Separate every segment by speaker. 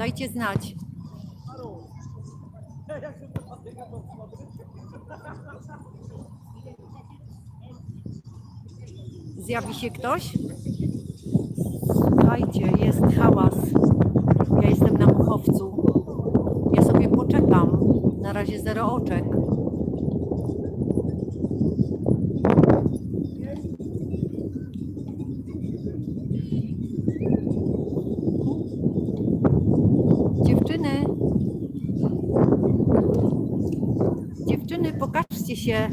Speaker 1: Dajcie znać. Zjawi się ktoś? Słuchajcie, jest hałas. Ja jestem na muchowcu. Ja sobie poczekam. Na razie zero oczek. Dziewczyny. Dziewczyny, pokażcie się.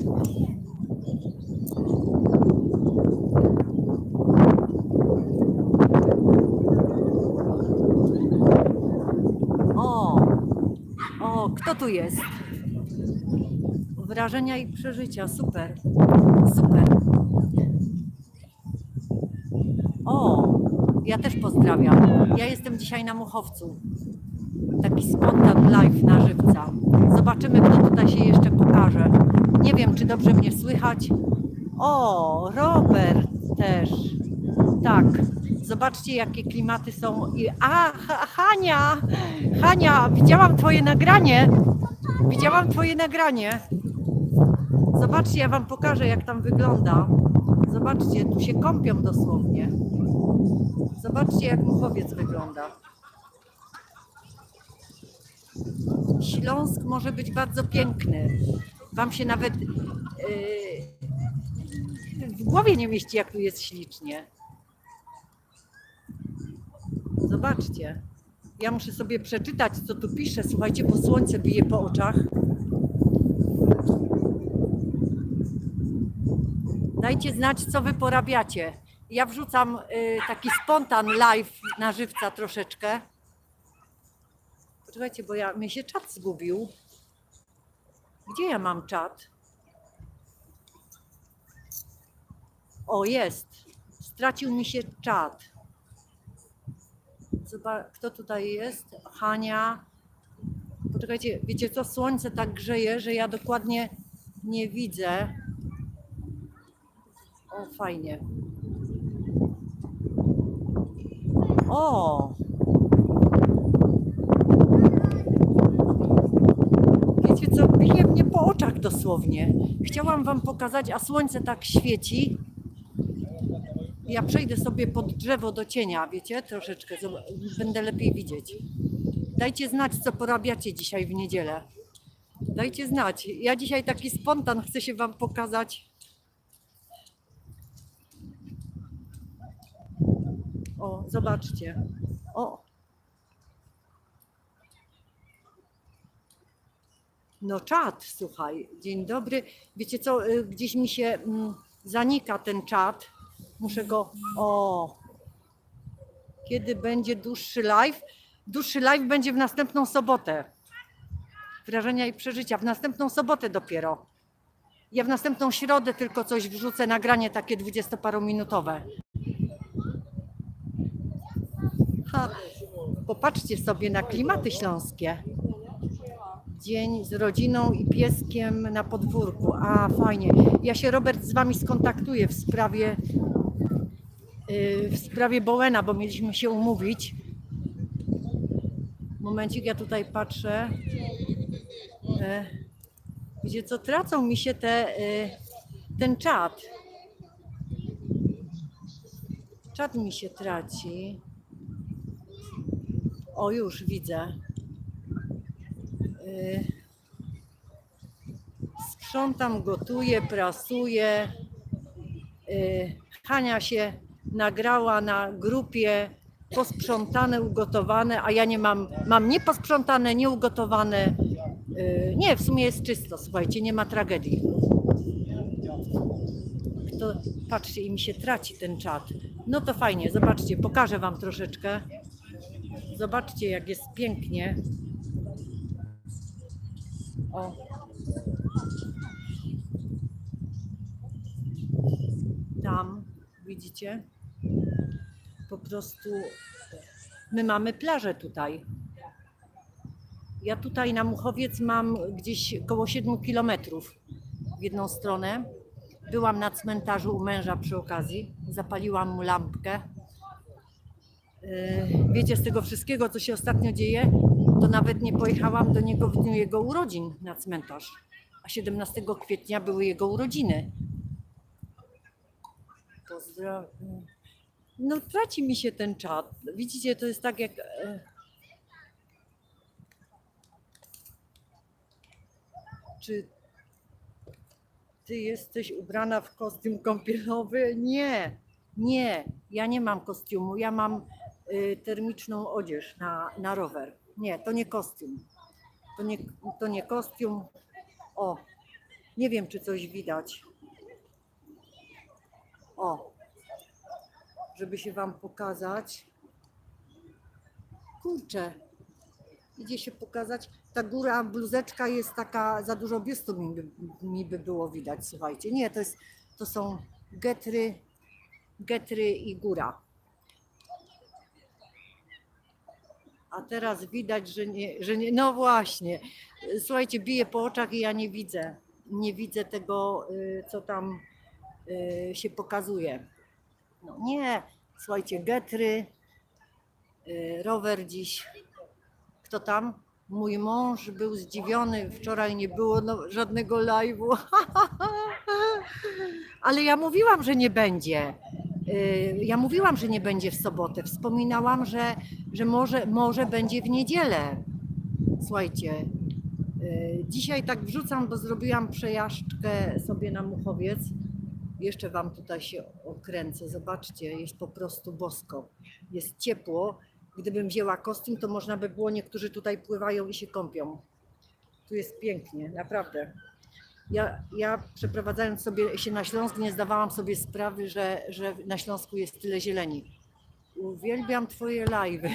Speaker 1: O, o, kto tu jest? Wrażenia i przeżycia, super, super. O, ja też pozdrawiam. Ja jestem dzisiaj na Muchowcu. Taki spontan live na żywca. Zobaczymy, kto tutaj się jeszcze pokaże. Nie wiem, czy dobrze mnie słychać. O, Robert też. Tak. Zobaczcie, jakie klimaty są. A, Ha- Hania! Hania, widziałam Twoje nagranie. Widziałam Twoje nagranie. Zobaczcie, ja Wam pokażę, jak tam wygląda. Zobaczcie, tu się kąpią dosłownie. Zobaczcie, jak muchowiec wygląda. Śląsk może być bardzo piękny. Wam się nawet yy, w głowie nie mieści, jak tu jest ślicznie. Zobaczcie. Ja muszę sobie przeczytać, co tu pisze. Słuchajcie, bo słońce bije po oczach. Dajcie znać, co wy porabiacie. Ja wrzucam y, taki spontan live na żywca troszeczkę. Poczekajcie, bo ja, mi się czat zgubił. Gdzie ja mam czat? O, jest. Stracił mi się czat. Zobacz, kto tutaj jest? Hania. Poczekajcie, wiecie co? Słońce tak grzeje, że ja dokładnie nie widzę. O, fajnie. O! Wiecie co? Bije mnie po oczach dosłownie. Chciałam wam pokazać, a słońce tak świeci. Ja przejdę sobie pod drzewo do cienia, wiecie, troszeczkę, będę lepiej widzieć. Dajcie znać, co porabiacie dzisiaj w niedzielę. Dajcie znać. Ja dzisiaj taki spontan chcę się wam pokazać. O, zobaczcie. O. No czat, słuchaj, dzień dobry. Wiecie co, y, gdzieś mi się mm, zanika ten czat. Muszę go. O. Kiedy będzie dłuższy live? Dłuższy live będzie w następną sobotę. Wrażenia i przeżycia. W następną sobotę dopiero. Ja w następną środę tylko coś wrzucę, nagranie takie dwudziestoparominutowe. Ha, popatrzcie sobie na klimaty śląskie. Dzień z rodziną i pieskiem na podwórku. A, fajnie. Ja się, Robert, z Wami skontaktuję w sprawie, yy, w sprawie Bowena, bo mieliśmy się umówić. Momencik, ja tutaj patrzę. E, Wiecie co, tracą mi się te, e, ten czat. Czat mi się traci. O, już widzę. Y, Sprzątam, gotuję, prasuję. Y, Hania się nagrała na grupie posprzątane, ugotowane, a ja nie mam, mam nieposprzątane, nieugotowane. Y, Nie, w sumie jest czysto, słuchajcie, nie ma tragedii. To, patrzcie, i mi się traci ten czat. No to fajnie, zobaczcie, pokażę Wam troszeczkę. Zobaczcie, jak jest pięknie. O. Tam, widzicie? Po prostu my mamy plażę tutaj. Ja tutaj na Muchowiec mam gdzieś około 7 kilometrów w jedną stronę. Byłam na cmentarzu u męża przy okazji, zapaliłam mu lampkę. Yy, wiecie, z tego wszystkiego, co się ostatnio dzieje, to nawet nie pojechałam do niego w dniu jego urodzin na cmentarz. A 17 kwietnia były jego urodziny. Pozdrawiam. No traci mi się ten czat. Widzicie, to jest tak jak... e, Czy ty jesteś ubrana w kostium kąpielowy? Nie, nie, ja nie mam kostiumu, ja mam y, termiczną odzież na, na rower. Nie, to nie kostium. To nie, to nie kostium. O, nie wiem, czy coś widać. O, żeby się Wam pokazać. Kurczę, idzie się pokazać. Ta góra, bluzeczka jest taka, za dużo biustu mi mi by było widać, słuchajcie. Nie, to, jest, to są getry, getry i góra. A teraz widać, że nie, że nie, no właśnie. Słuchajcie, bije po oczach i ja nie widzę. Nie widzę tego, y, co tam y, się pokazuje. No nie, słuchajcie, getry, y, rower dziś. Kto tam? Mój mąż był zdziwiony, wczoraj nie było no, żadnego live'u. Ale ja mówiłam, że nie będzie. Y, Ja mówiłam, że nie będzie w sobotę. Wspominałam, że, że może, może będzie w niedzielę. Słuchajcie, y, dzisiaj tak wrzucam, bo zrobiłam przejażdżkę sobie na Muchowiec. Jeszcze Wam tutaj się okręcę. Zobaczcie, jest po prostu bosko. Jest ciepło. Gdybym wzięła kostium, to można by było, niektórzy tutaj pływają i się kąpią. Tu jest pięknie, naprawdę. Ja, ja przeprowadzając sobie się na Śląsk, nie zdawałam sobie sprawy, że, że na Śląsku jest tyle zieleni. Uwielbiam Twoje live'y.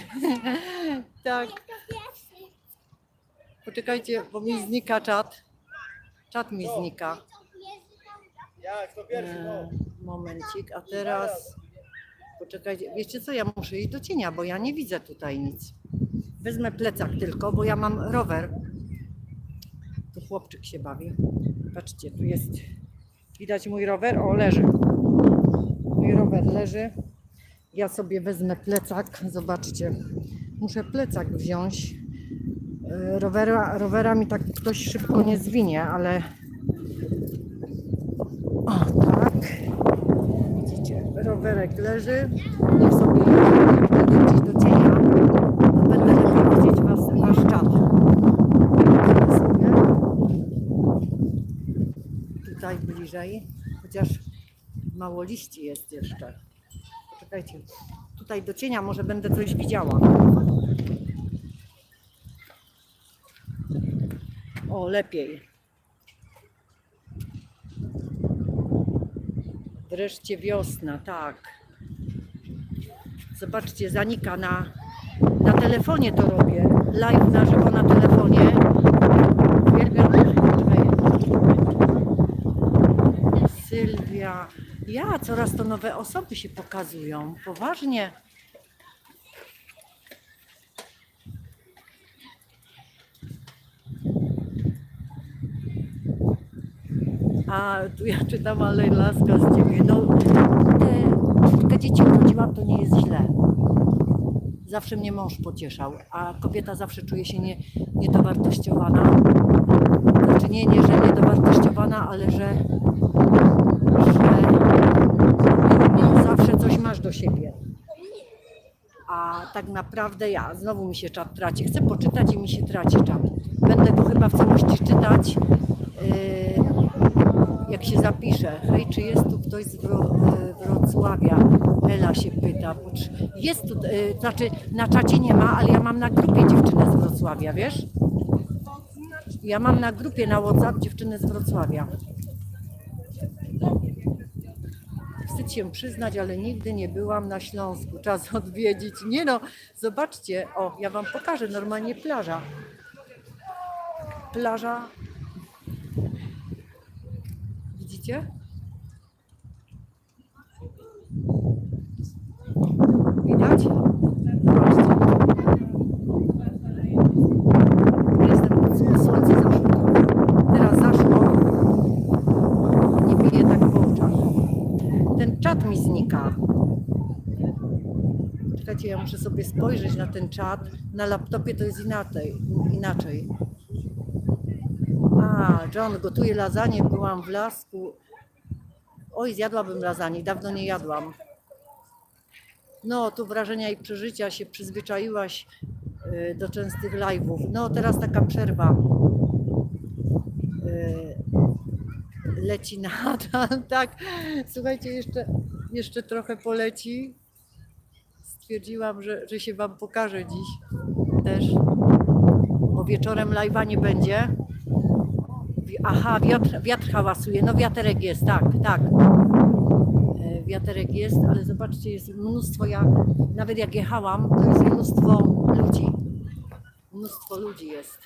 Speaker 1: tak. Poczekajcie, bo mi znika czat. Czat mi znika.
Speaker 2: Jak, to pierwszy, no.
Speaker 1: E, momencik, a teraz poczekajcie, wiecie co, ja muszę iść do cienia, bo ja nie widzę tutaj nic. Wezmę plecak tylko, bo ja mam rower. Tu chłopczyk się bawi. Patrzcie, tu jest, widać mój rower, o leży. Mój rower leży. Ja sobie wezmę plecak, zobaczcie. Muszę plecak wziąć. E, Rowera, rowera mi tak ktoś szybko nie zwinie, ale o, tak. Widzicie, rowerek leży sobie jak będę gdzieś do cienia, to będę lepiej widzieć was, wasz czat. Tyle sobie. Tutaj bliżej, chociaż mało liści jest jeszcze. Poczekajcie, tutaj do cienia może będę coś widziała. O, lepiej. Wreszcie wiosna, tak. Zobaczcie, zanika na, na telefonie to robię. Live na żywo na telefonie. Ja, coraz to nowe osoby się pokazują. Poważnie. A tu ja czytam, ale laska z ciebie. No, te, kilka dzieci urodziłam, to nie jest źle. Zawsze mnie mąż pocieszał, a kobieta zawsze czuje się nie, niedowartościowana. Znaczy nie, nie, że niedowartościowana, ale że zawsze coś masz do siebie. A tak naprawdę ja, znowu mi się czat traci. Chcę poczytać i mi się traci czat. Będę go chyba w całości czytać. Yy, jak się zapisze, hej, czy jest tu ktoś z e, Wrocławia? Ela się pyta. Jest tu, e, znaczy na czacie nie ma, ale ja mam na grupie dziewczynę z Wrocławia, wiesz? Ja mam na grupie na WhatsApp dziewczynę z Wrocławia. Wstyd się przyznać, ale nigdy nie byłam na Śląsku. Czas odwiedzić. Nie no, zobaczcie, o, ja wam pokażę normalnie plaża. Plaża Widzicie? Widać? Zobaczcie. Jestem pod słońce słońce zaszło. Teraz zaszło. Nie bije tak po oczach. Ten czat mi znika. Czekajcie, Czekajcie, ja muszę sobie spojrzeć na ten czat. Na laptopie to jest inaczej. inaczej. A, John gotuje lasagne, byłam w lasku. Oj, zjadłabym lasagne, dawno nie jadłam. No, tu wrażenia i przeżycia się przyzwyczaiłaś y, do częstych live'ów. No, teraz taka przerwa. Y, Leci nadal, tak. Słuchajcie, jeszcze, jeszcze trochę poleci. Stwierdziłam, że, że się Wam pokażę dziś też, bo wieczorem live'a nie będzie. Aha, wiatr, wiatr hałasuje. No wiaterek jest, tak, tak. E, Wiaterek jest, ale zobaczcie, jest mnóstwo, ja, nawet jak jechałam, to jest mnóstwo ludzi. Mnóstwo ludzi jest.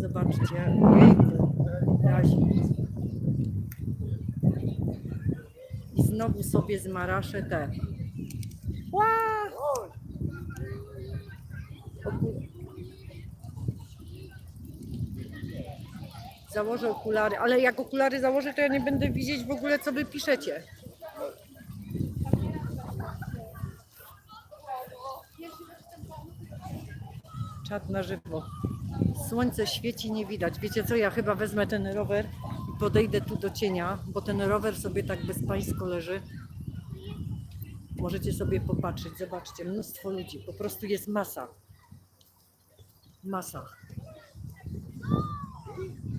Speaker 1: Zobaczcie, I znowu sobie zmaraszę te. Ła! Założę okulary, ale jak okulary założę, to ja nie będę widzieć w ogóle, co wy piszecie. Czat na żywo. Słońce świeci, nie widać. Wiecie co, ja chyba wezmę ten rower i podejdę tu do cienia, bo ten rower sobie tak bezpańsko leży. Możecie sobie popatrzeć, zobaczcie, mnóstwo ludzi, po prostu jest masa. Masa.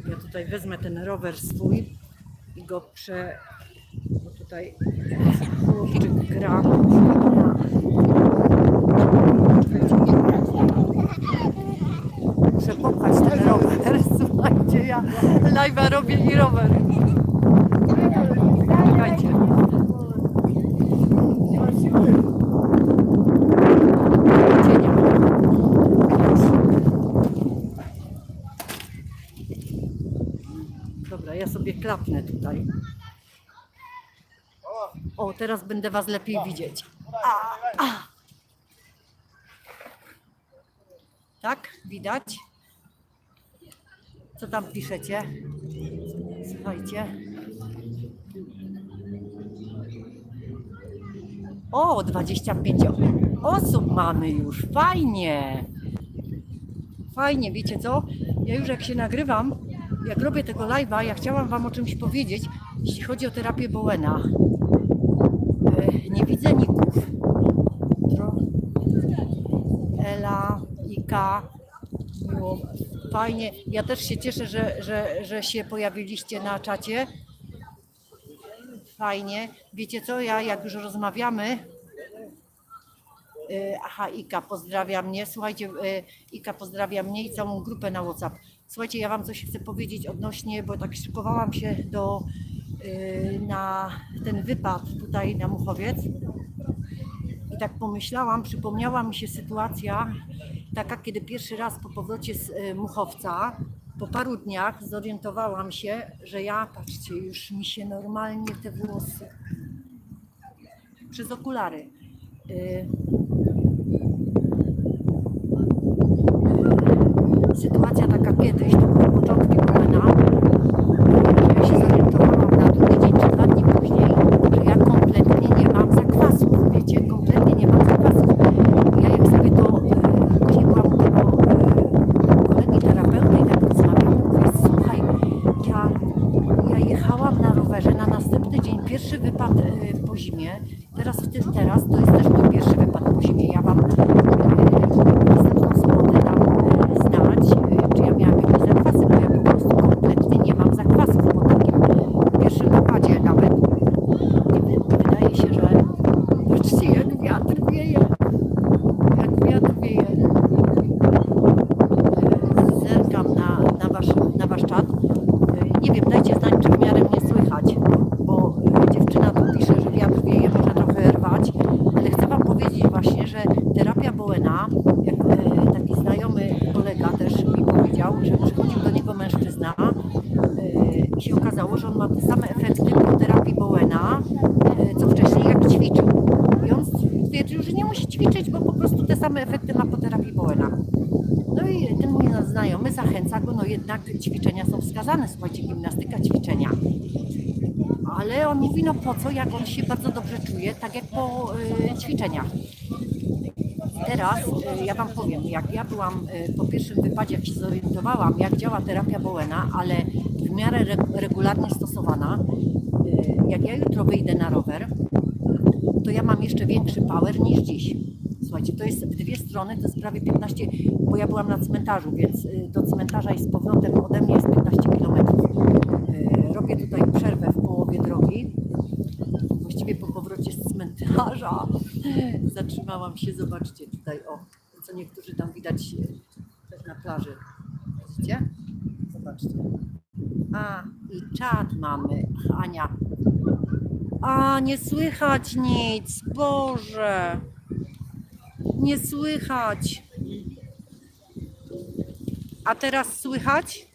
Speaker 1: Ja tutaj wezmę ten rower swój i go prze... Bo tutaj chłopczyk gra. Muszę popchać ten rower. Słuchajcie, ja live'a robię i rower. Czekajcie. Dobra, ja sobie klapnę tutaj. O, teraz będę Was lepiej widzieć. A, a. Tak? Widać? Co tam piszecie? Słuchajcie. O, 25 osób mamy już. Fajnie. Fajnie, wiecie co? Ja już jak się nagrywam, jak robię tego live'a, ja chciałam Wam o czymś powiedzieć, jeśli chodzi o terapię Bowena. E, Nie widzę ników. Ela, Ika, miło, fajnie. Ja też się cieszę, że, że, że się pojawiliście na czacie. Fajnie. Wiecie co, ja jak już rozmawiamy, y, aha, Ika pozdrawia mnie. Słuchajcie, y, Ika pozdrawia mnie i całą grupę na WhatsApp. Słuchajcie, ja Wam coś chcę powiedzieć odnośnie, bo tak szykowałam się do, y, na ten wypad tutaj na Muchowiec. I tak pomyślałam, przypomniała mi się sytuacja taka, kiedy pierwszy raz po powrocie z y, Muchowca, po paru dniach zorientowałam się, że ja, patrzcie, już mi się normalnie te włosy przez okulary. y, sytuacja taka kiedyś, to były początki kolana, że ja się zorientowałam na drugi dzień czy dwa dni później, że ja kompletnie nie mam zakwasów, wiecie, kompletnie nie mam zakwasów. Ja jak sobie to, e, później byłam u tego e, kolegi terapeuty i tak rozmawiamy, mówię, słuchaj, ja, ja jechałam na rowerze na następny dzień, pierwszy wypad e, po zimie, teraz w tym teraz, to jest też mój pierwszy wypad po zimie, ja wam e, następną sobotę dam e, znać, e, czy ja miałam jakieś zakwasy, bo ja po prostu kompletnie nie mam zakwasów po takim pierwszym wypadzie nawet. I wy- wydaje się, że patrzcie jak wiatr wieje, jak wiatr wieje. E, Zerkam na, na, wasz, na wasz czat. E, Nie wiem, dajcie znać, czy w miarę mnie słychać, bo e, dziewczyna tu pisze, że wiatr wieje, może trochę rwać, ale chcę wam powiedzieć właśnie, że terapia Bowena, jak e, taki znajomy kolega też mi powiedział, że przychodził do niego mężczyzna e, i się okazało, że on ma te same efekty po terapii Bowena, e, co wcześniej jak ćwiczył. I on stwierdził, że nie musi ćwiczyć, bo po prostu te same efekty ma po terapii Bowena. No i ten mój znajomy zachęca go, no jednak ćwiczenia są wskazane, słuchajcie, gimnastyka, ćwiczenia. Ale on mówi, no po co, jak on się bardzo dobrze czuje, tak jak po y, ćwiczeniach. Teraz y, ja Wam powiem, jak ja byłam y, po pierwszym wypadzie, jak się zorientowałam, jak działa terapia Bowena, ale w miarę re, regularnie stosowana, y, jak ja jutro wyjdę na rower, to ja mam jeszcze większy power niż dziś. Słuchajcie, to jest dwie strony, to jest prawie 15, bo ja byłam na cmentarzu, więc y, do cmentarza i z powrotem ode mnie jest 15 km. Robię tutaj przerwę w połowie drogi. Właściwie po powrocie z cmentarza zatrzymałam się, zobaczcie tutaj, o, co niektórzy tam widać y, na plaży. Widzicie? Zobaczcie. A, i czad mamy, Ania. A, nie słychać nic, Boże. Nie słychać. A teraz słychać?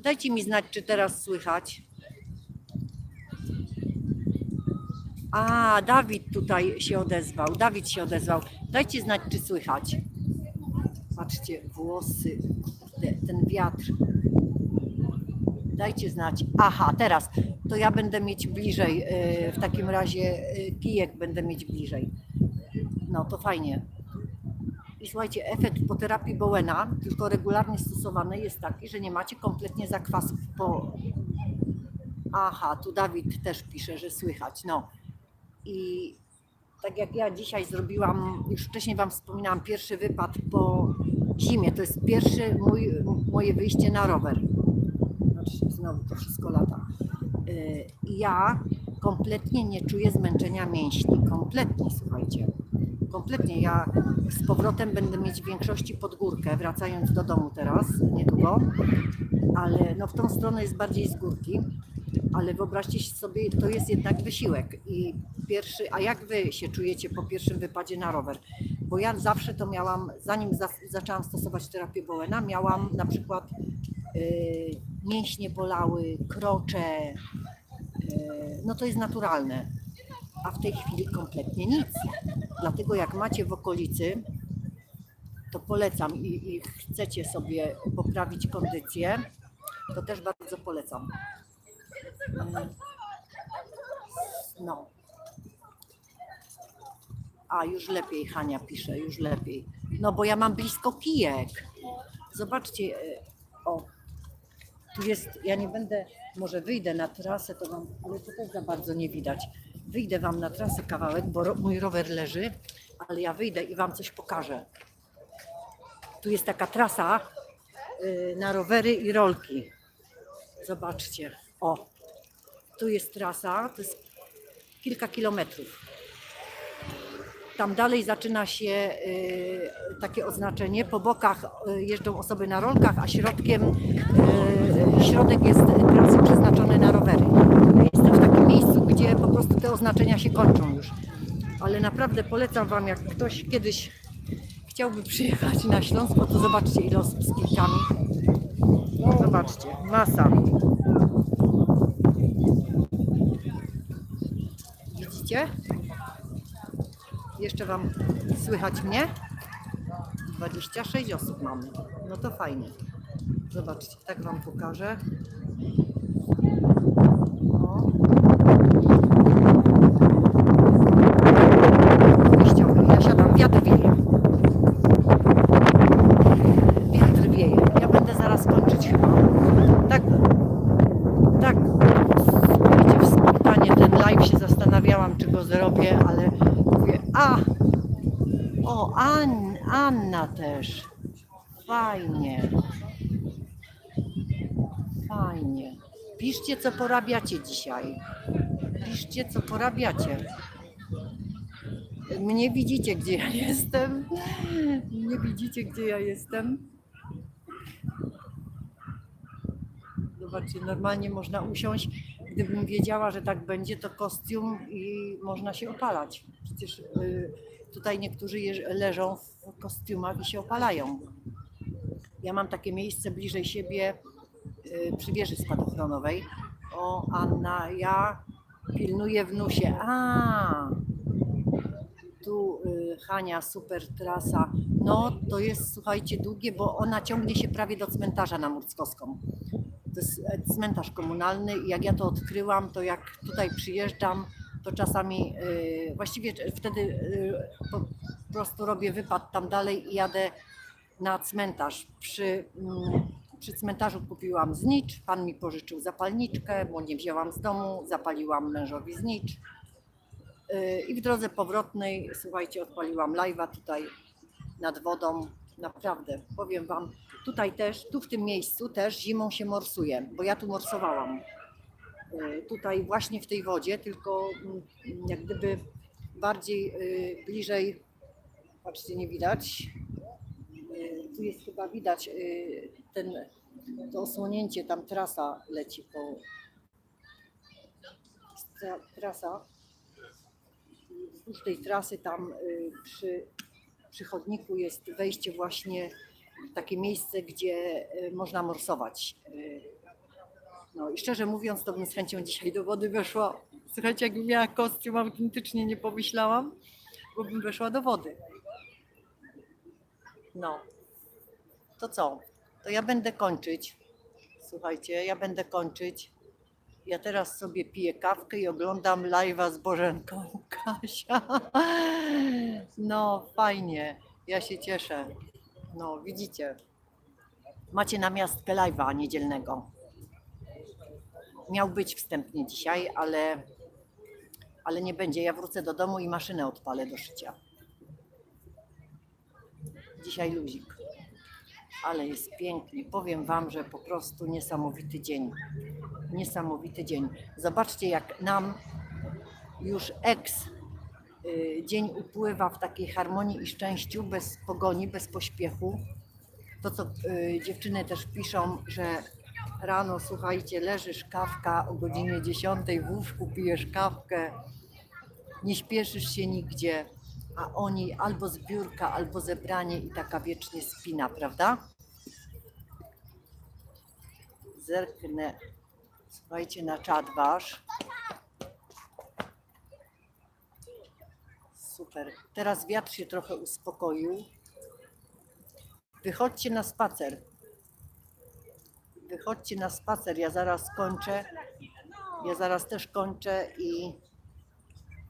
Speaker 1: Dajcie mi znać, czy teraz słychać. A, Dawid tutaj się odezwał. Dawid się odezwał. Dajcie znać, czy słychać. Patrzcie, włosy, ten wiatr. Dajcie znać. Aha, teraz to ja będę mieć bliżej. yy, W takim razie yy, kijek będę mieć bliżej. No to fajnie. I słuchajcie, efekt po terapii Bowena, tylko regularnie stosowany, jest taki, że nie macie kompletnie zakwasów po. Aha, tu Dawid też pisze, że słychać. No. I tak jak ja dzisiaj zrobiłam, już wcześniej Wam wspominałam, pierwszy wypad po zimie. To jest pierwszy mój, moje wyjście na rower. Znaczy, znowu to wszystko lata. I ja kompletnie nie czuję zmęczenia mięśni. Kompletnie, słuchajcie. Kompletnie. Ja z powrotem będę mieć w większości pod górkę, wracając do domu teraz, niedługo. Ale no w tą stronę jest bardziej z górki. Ale wyobraźcie sobie, to jest jednak wysiłek. I pierwszy, a jak wy się czujecie po pierwszym wypadzie na rower? Bo ja zawsze to miałam, zanim za, zaczęłam stosować terapię Bowena, miałam na przykład yy, mięśnie bolały, krocze. Yy, no to jest naturalne. A w tej chwili kompletnie nic. Dlatego jak macie w okolicy, to polecam i, i chcecie sobie poprawić kondycję, to też bardzo polecam. Yy, No. A, już lepiej Hania pisze, już lepiej. No bo ja mam blisko kijek. Zobaczcie, yy, o, tu jest, ja nie będę, może wyjdę na trasę, to wam, ale to też za bardzo nie widać. Wyjdę wam na trasę kawałek, bo ro, mój rower leży, ale ja wyjdę i wam coś pokażę. Tu jest taka trasa yy, na rowery i rolki. Zobaczcie, o, tu jest trasa, to jest kilka kilometrów. Tam dalej zaczyna się y, takie oznaczenie. Po bokach y, jeżdżą osoby na rolkach, a środkiem y, środek jest trasy przeznaczony na rowery. Ja Jestem w takim miejscu, gdzie po prostu te oznaczenia się kończą już. Ale naprawdę polecam Wam, jak ktoś kiedyś chciałby przyjechać na Śląsk, to zobaczcie ile osób z kijkami. Zobaczcie, masa. Widzicie? Jeszcze Wam słychać mnie? 26 osób mamy. No to fajnie. Zobaczcie, tak Wam pokażę. O. Wyjściowy. Ja siadam, wiatr wieje. Wiatr wieje. Ja będę zaraz kończyć chyba. Tak, tak. Słuchajcie, w spontanie ten live się zastanawiałam, czy go zrobię, ale mówię, a, o, An, Anna też. Fajnie. Fajnie. Piszcie, co porabiacie dzisiaj. Piszcie, co porabiacie. Mnie widzicie, gdzie ja jestem. Nie widzicie, gdzie ja jestem. Zobaczcie, normalnie można usiąść. Gdybym wiedziała, że tak będzie, to kostium i można się opalać. Przecież y, tutaj niektórzy leżą w kostiumach i się opalają. Ja mam takie miejsce bliżej siebie y, przy wieży spadochronowej. O, Anna, ja pilnuję wnusie. A, Tu y, Hania, super trasa. No to jest, słuchajcie, długie, bo ona ciągnie się prawie do cmentarza na Murckowską. To jest e, cmentarz komunalny i jak ja to odkryłam, to jak tutaj przyjeżdżam, to czasami y, właściwie wtedy po prostu robię wypad tam dalej i jadę na cmentarz. Przy, mm, przy cmentarzu kupiłam znicz, pan mi pożyczył zapalniczkę, bo nie wzięłam z domu, zapaliłam mężowi znicz. Yy, I w drodze powrotnej, słuchajcie, odpaliłam live'a tutaj nad wodą. Naprawdę, powiem Wam, tutaj też, tu w tym miejscu też zimą się morsuje, bo ja tu morsowałam. Yy, Tutaj właśnie w tej wodzie, tylko mm, jak gdyby bardziej yy, bliżej, patrzcie, nie widać. Tu jest chyba widać yy, ten, to osłonięcie, tam trasa leci po. Tra- Trasa wzdłuż tej trasy tam y, przy, przy chodniku jest wejście właśnie w takie miejsce, gdzie y, można morsować. Y, No i szczerze mówiąc, to bym z chęcią dzisiaj do wody weszła. Słuchajcie, jakbym miała kostium, autentycznie nie pomyślałam, bo bym weszła do wody. No. To co? To ja będę kończyć. Słuchajcie, ja będę kończyć. Ja teraz sobie piję kawkę i oglądam live'a z Bożenką Kasia. No, fajnie. Ja się cieszę. No, widzicie. Macie namiastkę live'a niedzielnego. Miał być wstępnie dzisiaj, ale, ale nie będzie. Ja wrócę do domu i maszynę odpalę do szycia. Dzisiaj luzik. Ale jest pięknie. Powiem Wam, że po prostu niesamowity dzień niesamowity dzień. Zobaczcie, jak nam już eks y, dzień upływa w takiej harmonii i szczęściu, bez pogoni, bez pośpiechu. To, co y, dziewczyny też piszą, że rano, słuchajcie, leżysz kawka o godzinie 10 w łóżku, pijesz kawkę, nie śpieszysz się nigdzie, a oni albo zbiórka, albo zebranie i taka wiecznie spina, prawda? Zerknę Słuchajcie na czat wasz. Super. Teraz wiatr się trochę uspokoił. Wychodźcie na spacer. Wychodźcie na spacer. Ja zaraz kończę. Ja zaraz też kończę i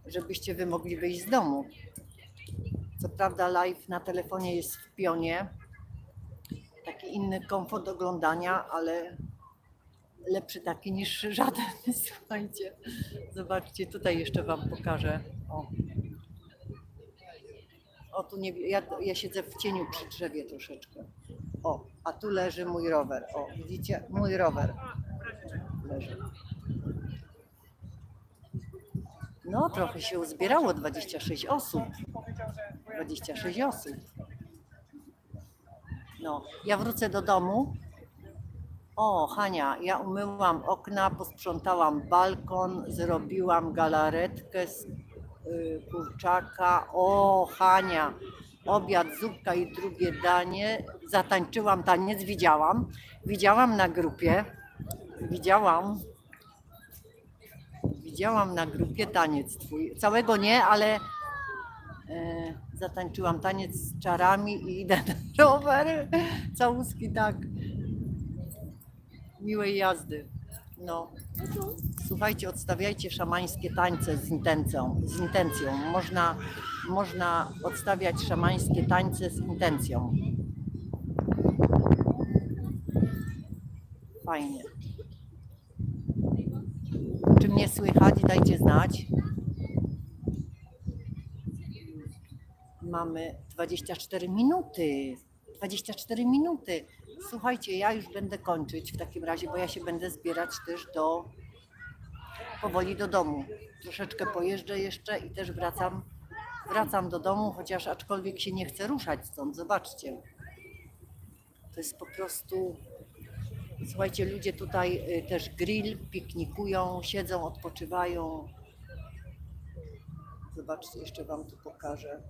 Speaker 1: żebyście wy mogli wyjść z domu. Co prawda live na telefonie jest w pionie. Taki inny komfort oglądania, ale lepszy taki niż żaden. Słuchajcie, zobaczcie, tutaj jeszcze Wam pokażę. O, o tu nie, ja, ja siedzę w cieniu przy drzewie troszeczkę. O, a tu leży mój rower. O, widzicie? Mój rower leży. No, trochę się uzbierało, 26 osób. 26 osób. No, ja wrócę do domu. O, Hania, ja umyłam okna, posprzątałam balkon, zrobiłam galaretkę z y, kurczaka. O, Hania, obiad, zupka i drugie danie. Zatańczyłam taniec, widziałam. Widziałam na grupie. Widziałam. Widziałam na grupie taniec twój. Całego nie, ale e, zatańczyłam taniec z czarami i idę na rower. Całuski tak miłej jazdy. No. Słuchajcie, odstawiajcie szamańskie tańce z intencją. Z intencją. Można, można odstawiać szamańskie tańce z intencją. Fajnie. Czy mnie słychać? Dajcie znać. Mamy 24 minuty. 24 minuty. Słuchajcie, ja już będę kończyć w takim razie, bo ja się będę zbierać też do powoli do domu. Troszeczkę pojeżdżę jeszcze i też wracam, wracam do domu, chociaż aczkolwiek się nie chcę ruszać stąd. Zobaczcie. To jest po prostu. Słuchajcie, ludzie tutaj y, też grill, piknikują, siedzą, odpoczywają. Zobaczcie, jeszcze Wam tu pokażę.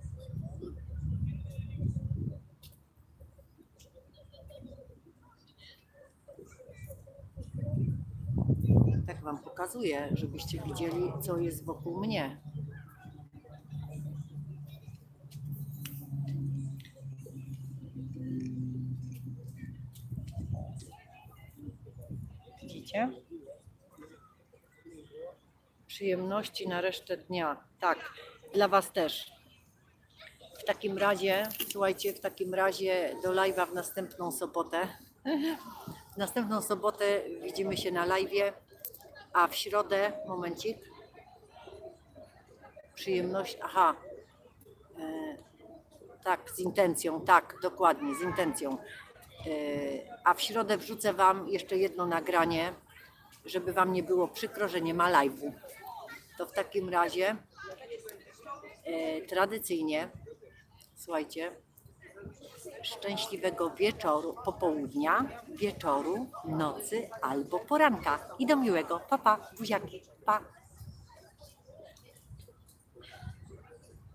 Speaker 1: tak Wam pokazuję, żebyście widzieli, co jest wokół mnie. Widzicie? Przyjemności na resztę dnia. Tak, dla Was też. W takim razie, słuchajcie, w takim razie do live'a w następną sobotę. W następną sobotę widzimy się na live a w środę, momencik, przyjemność, aha, e, tak, z intencją, tak, dokładnie, z intencją. E, a w środę wrzucę Wam jeszcze jedno nagranie, żeby Wam nie było przykro, że nie ma live'u. To w takim razie e, tradycyjnie, słuchajcie, szczęśliwego wieczoru, popołudnia, wieczoru, nocy albo poranka. I do miłego. Pa, pa, buziaki, pa.